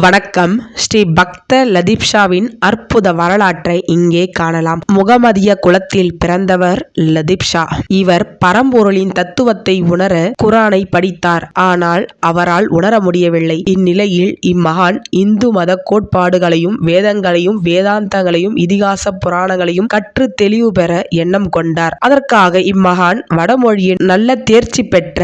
வணக்கம். ஸ்ரீ பக்த லதீப்ஷாவின் அற்புத வரலாற்றை இங்கே காணலாம். முகமதிய குலத்தில் பிறந்தவர் லதீப்ஷா இவர் பரம்பொருளின் தத்துவத்தை உணர குரானை படித்தார். ஆனால் அவரால் உணர முடியவில்லை. இந்நிலையில் இம்மகான் இந்து மத கோட்பாடுகளையும் வேதங்களையும் வேதாந்தங்களையும் இதிகாச புராணங்களையும் கற்று தெளிவு பெற எண்ணம் கொண்டார். அதற்காக இம்மகான் வடமொழியின் நல்ல தேர்ச்சி பெற்ற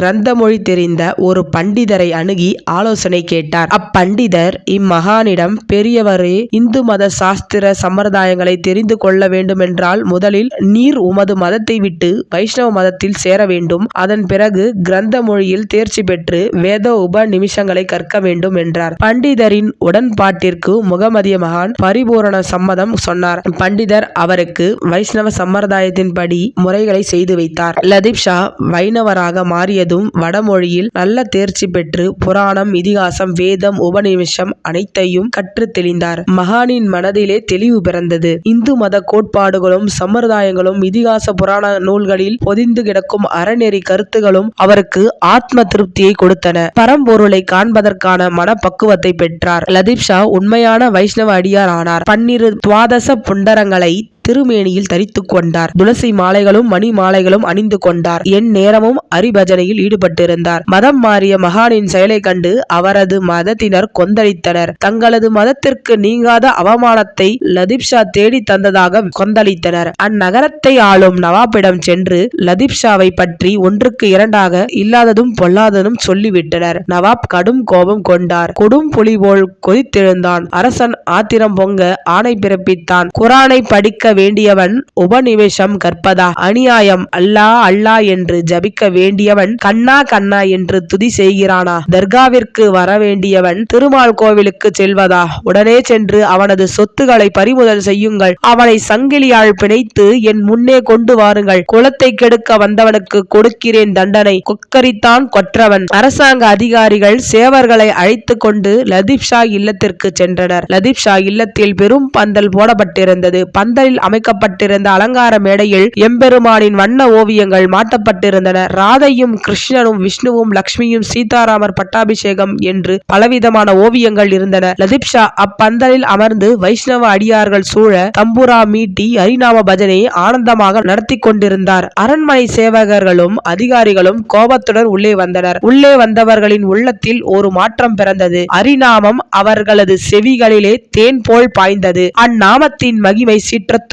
கிரந்த மொழி தெரிந்த ஒரு பண்டிதரை அணுகி ஆலோசனை கேட்டார். அப்ப பண்டிதர் இம்மகானிடம் பெரியவரே இந்து மத சாஸ்திர சம்பிரதாயங்களை தெரிந்து கொள்ள வேண்டுமென்றால் முதலில் நீர் உமது மதத்தை விட்டு வைஷ்ணவ மதத்தில் சேர வேண்டும். அதன் பிறகு கிரந்த மொழியில் தேர்ச்சி பெற்று வேத உப நிமிஷங்களை கற்க வேண்டும் என்றார். பண்டிதரின் உடன்பாட்டிற்கு முகமதிய மகான் பரிபூரண சம்மதம் சொன்னார். பண்டிதர் அவருக்கு வைஷ்ணவ சம்பிரதாயத்தின்படி முறைகளை செய்து வைத்தார். லதீப் ஷா வைணவராக மாறியதும் வடமொழியில் நல்ல தேர்ச்சி பெற்று புராணம் இதிகாசம் வேதம் உபநிமிஷம் அனைத்தையும் கற்று தெளிந்தார். மகானின் மனதிலே தெளிவு பிறந்தது. இந்து மத கோட்பாடுகளும் சம்பிரதாயங்களும் இதிகாச புராண நூல்களில் பொதிந்து கிடக்கும் அறநெறி கருத்துகளும் அவருக்கு ஆத்ம திருப்தியை கொடுத்தன. பரம்பொருளை காண்பதற்கான மனப்பக்குவத்தை பெற்றார். லதீப் ஷா உண்மையான வைஷ்ணவ அடியார் ஆனார். பன்னிரு துவாதச புண்டரங்களை திருமேனியில் தரித்து கொண்டார். துளசி மாலைகளும் மணி மாலைகளும் அணிந்து கொண்டார். என் நேரமும் அரிபஜனையில் ஈடுபட்டிருந்தார். மதம் மாறிய மகானின் செயலை கண்டு அவரது மதத்தினர் கொந்தளித்தனர். தங்களது மதத்திற்கு நீங்காத அவமானத்தை லதீப்ஷா தேடி தந்ததாக கொந்தளித்தனர். அந்நகரத்தை ஆளும் நவாபிடம் சென்று லதீப்ஷாவை பற்றி ஒன்றுக்கு இரண்டாக இல்லாததும் பொல்லாததும் சொல்லிவிட்டனர். நவாப் கடும் கோபம் கொண்டார். கொடும் புலி போல் கொதித்தெழுந்தான். அரசன் ஆத்திரம் பொங்க ஆணை பிறப்பித்தான். குரானை படிக்க வேண்டியவன் உபநிவேஷம் கற்பதா? அநியாயம் அல்லா அல்லா என்று ஜபிக்க வேண்டியவன் கண்ணா கண்ணா என்று துதி செய்கிறானா? தர்காவிற்கு வர வேண்டியவன் திருமால் கோவிலுக்கு செல்வதா? உடனே சென்று அவனது சொத்துக்களை பறிமுதல் செய்யுங்கள். அவனை சங்கிலியால் பிணைத்து என் முன்னே கொண்டு வாருங்கள். குலத்தை கெடுக்க வந்தவனுக்கு கொடுக்கிறேன் தண்டனை. கொக்கரித்தான் கொற்றவன். அரசாங்க அதிகாரிகள் சேவர்களை அழைத்து கொண்டு லதீப் ஷா இல்லத்திற்கு சென்றனர். லதீப் ஷா இல்லத்தில் பெரும் பந்தல் போடப்பட்டிருந்தது. பந்தலில் அமைக்கப்பட்டிருந்த அலங்கார மேடையில் எம்பெருமானின் வண்ண ஓவியங்கள் மாட்டப்பட்டிருந்தன. ராதையும் கிருஷ்ணனும் விஷ்ணுவும் லக்ஷ்மியும் சீதாராமர் பட்டாபிஷேகம் என்று பலவிதமான ஓவியங்கள் இருந்தன. லதிப்ஷா அப்பந்தலில் அமர்ந்து வைஷ்ணவ அடியார்கள் சூழ தம்புரா மீட்டி ஹரிநாம பஜனையை ஆனந்தமாக நடத்தி கொண்டிருந்தார். அரண்மனை சேவகர்களும் அதிகாரிகளும் கோபத்துடன் உள்ளே வந்தனர். உள்ளே வந்தவர்களின் உள்ளத்தில் ஒரு மாற்றம் பிறந்தது. ஹரிநாமம் அவர்களது செவிகளிலே தேன் போல் பாய்ந்தது. அந்நாமத்தின் மகிமை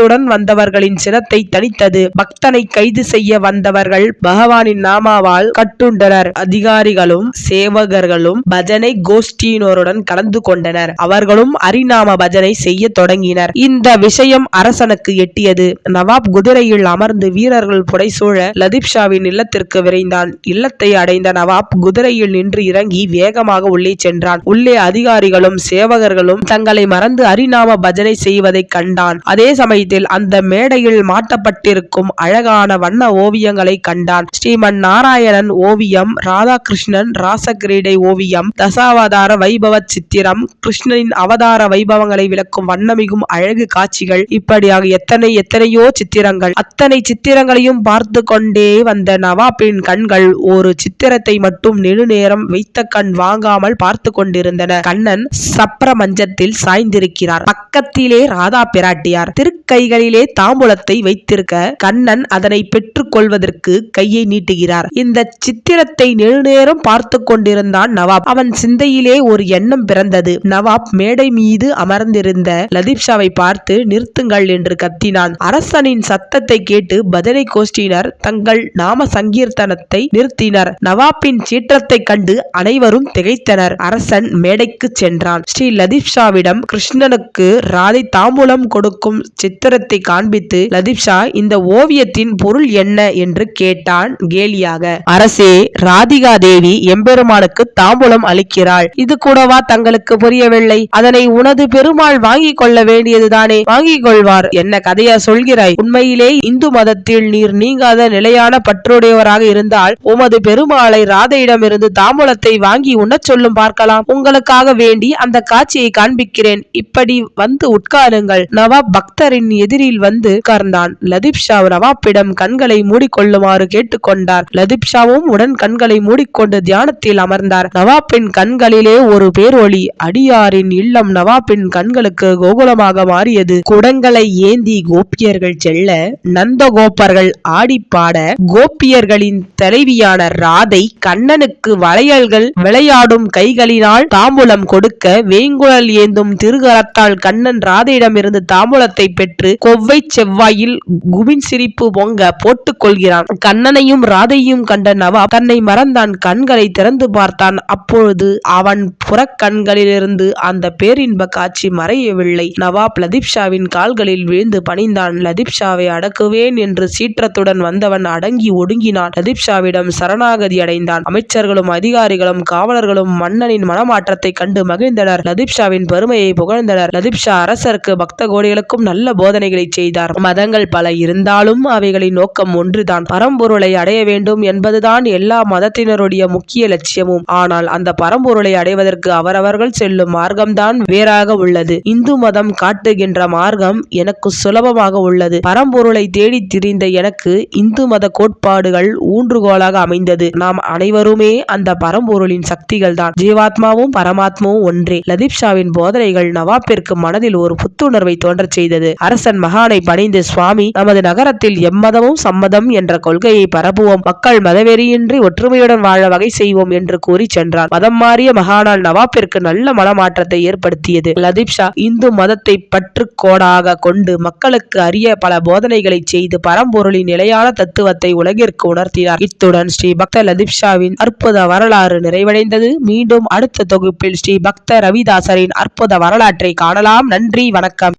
சீற்றத்துடன் வந்தவர்களின் சினத்தை தணித்தது. பக்தனை கைது செய்ய வந்தவர்கள் பகவானின் நாமாவால் கட்டுண்டனர். அதிகாரிகளும் சேவகர்களும் பஜனை கோஷ்டியினருடன் கலந்து கொண்டனர். அவர்களும் அரிநாம பஜனை செய்ய தொடங்கினர். இந்த விஷயம் அரசனுக்கு எட்டியது. நவாப் குதிரையில் அமர்ந்து வீரர்கள் புடைசூழ லதீப் ஷாவின் இல்லத்திற்கு விரைந்தான். இல்லத்தை அடைந்த நவாப் குதிரையில் நின்று இறங்கி வேகமாக உள்ளே சென்றான். உள்ளே அதிகாரிகளும் சேவகர்களும் தங்களை மறந்து அரிநாம பஜனை செய்வதை கண்டான். அதே சமயத்தில் அந்த மேடையில் மாட்டப்பட்டிருக்கும் அழகான வண்ண ஓவியங்களை கண்டான். ஸ்ரீமன் நாராயணன் ஓவியம் ராதாகிருஷ்ணன் ராசகிரீடை ஓவியம் தசாவதார வைபவ சித்திரம் கிருஷ்ணனின் அவதார வைபவங்களை விளக்கும் வண்ணமிகும் அழகு காட்சிகள். இப்படியாக எத்தனை எத்தனையோ சித்திரங்கள். அத்தனை சித்திரங்களையும் பார்த்து கொண்டே வந்த நவாபின் கண்கள் ஒரு சித்திரத்தை மட்டும் நெடுநேரம் வைத்த கண் வாங்காமல் பார்த்து கொண்டிருந்தன. கண்ணன் சப்ர மஞ்சத்தில் சாய்ந்திருக்கிறார். பக்கத்திலே ராதா பிராட்டியார். திருக்கை கைகளிலே தாம்பூலத்தை வைத்திருக்க கண்ணன் அதனை பெற்றுக் கொள்வதற்கு கையை நீட்டுகிறார். இந்த சித்திரத்தை நெடுநேரம் பார்த்து கொண்டிருந்தான் நவாப். அவன் சிந்தையிலே ஒரு எண்ணம் பிறந்தது. நவாப் மேடை மீது அமர்ந்திருந்த லதீப்ஷாவை பார்த்து நிறுத்துங்கள் என்று கத்தினான். அரசனின் சத்தத்தை கேட்டு பஜனை கோஷ்டியினர் தங்கள் நாம சங்கீர்த்தனத்தை நிறுத்தினர். நவாப்பின் சீற்றத்தை கண்டு அனைவரும் திகைத்தனர். அரசன் மேடைக்கு சென்றான். ஸ்ரீ லதீப்ஷாவிடம் கிருஷ்ணனுக்கு ராதை தாம்பூலம் கொடுக்கும் சித்திர சுந்தரத்தை காண்பித்து லதீப் ஷா இந்த ஓவியத்தின் பொருள் என்ன என்று கேட்டான் கேலியாக. அரசே ராதிகா தேவி எம்பெருமானுக்கு தாம்பூலம் அளிக்கிறாள். இது கூடவா தங்களுக்கு புரியவில்லை? அதனை உனது பெருமாள் வாங்கிக் கொள்ள வேண்டியதுதானே? வாங்கிக் கொள்வார். என்ன கதையா சொல்கிறாய்? உண்மையிலே இந்து மதத்தில் நீர் நீங்காத நிலையான பற்றுடையவராக இருந்தால் உமது பெருமாளை ராதையிடமிருந்து தாம்பூலத்தை வாங்கி உண்ணச் சொல்லும் பார்க்கலாம். உங்களுக்காக வேண்டி அந்த காட்சியை காண்பிக்கிறேன். இப்படி வந்து உட்காருங்கள். நவ பக்தரின் எதிரில் வந்து உட்கார்ந்தான் லதீப் ஷா நவாப்பிடம் கண்களை மூடிக்கொள்ளுமாறு கேட்டுக்கொண்டார். லதீப் ஷாவும் உடன் கண்களை மூடிக்கொண்டு தியானத்தில் அமர்ந்தார். நவாப்பின் கண்களிலே ஒரு பேரொளி அடியாரின் இல்லம் நவாப்பின் கண்களுக்கு கோகுலமாக மாறியது. குடங்களை ஏந்தி கோபியர்கள் செல்ல நந்தகோபர்கள் ஆடிப்பாட கோபியர்களின் தலைவியான ராதை கண்ணனுக்கு வளையல்கள் விளையாடும் கைகளினால் தாம்பூலம் கொடுக்க வேங்குழல் ஏந்தும் திருகரத்தால் கண்ணன் ராதையிடமிருந்து தாம்பூலத்தை பெற்று கொவ்வை செவ்வாயில் குவின் சிரிப்பு பொங்க போட்டுக் கொள்கிறான். கண்ணனையும் ராதையும் கண்ட நவாப் தன்னை மறந்தான். கண்களை திறந்து பார்த்தான். அப்பொழுது அவன் புறக்கண்களிலிருந்து அந்த பேரின்ப காட்சி மறையவில்லை. நவாப் லதீப் ஷாவின் கால்களில் விழுந்து பணிந்தான். லதீப் ஷாவை அடக்குவேன் என்று சீற்றத்துடன் வந்தவன் அடங்கி ஒடுங்கினான். லதீப் ஷாவிடம் சரணாகதி அடைந்தான். அமைச்சர்களும் அதிகாரிகளும் காவலர்களும் மன்னனின் மனமாற்றத்தை கண்டு மகிழ்ந்தனர். லதீப் ஷாவின் பெருமையை புகழ்ந்தனர். லதீப் ஷா அரசருக்கு பக்த கோடிகளுக்கும் நல்ல போதனைகளை செய்தார். மதங்கள் பல இருந்தாலும் அவைகளின் நோக்கம் ஒன்றுதான். பரம்பொருளை அடைய வேண்டும் என்பதுதான் எல்லா மதத்தினருடைய முக்கிய லட்சியமும். ஆனால் அந்த பரம்பொருளை அடைவதற்கு அவரவர்கள் செல்லும் மார்க்கம்தான் வேறாக உள்ளது. இந்து மதம் காட்டுகின்ற மார்க்கம் எனக்கு சுலபமாக உள்ளது. பரம்பொருளை தேடி திரிந்த எனக்கு இந்து மத கோட்பாடுகள் ஊன்றுகோலாக அமைந்தது. நாம் அனைவருமே அந்த பரம்பொருளின் சக்திகள் தான் ஜீவாத்மாவும் பரமாத்மாவும் ஒன்றே. லதீப் ஷாவின் போதனைகள் நவாப்பிற்கு மனதில் ஒரு புத்துணர்வை தோன்றச் செய்தது. அரசன் மகானை பணிந்து சுவாமி நமது நகரத்தில் எம்மதமும் சம்மதம் என்ற கொள்கையை பரப்புவோம். மக்கள் மதவெறியின்றி ஒற்றுமையுடன் வாழ வகை செய்வோம் என்று கூறி சென்றார் மதம் மாறிய மகானால் நவாப்பிற்கு நல்ல மனமாற்றத்தை ஏற்படுத்தியது. லதீப் ஷா இந்து மதத்தை பற்றுக்கோடாக கொண்டு மக்களுக்கு அரிய பல போதனைகளை செய்து பரம்பொருளின் நிலையான தத்துவத்தை உலகிற்கு உணர்த்தினார். இத்துடன் ஸ்ரீ பக்த லதீப் ஷாவின் அற்புத வரலாறு நிறைவடைந்தது. மீண்டும் அடுத்த தொகுப்பில் ஸ்ரீ பக்த ரவிதாசரின் அற்புத வரலாற்றை காணலாம். நன்றி வணக்கம்.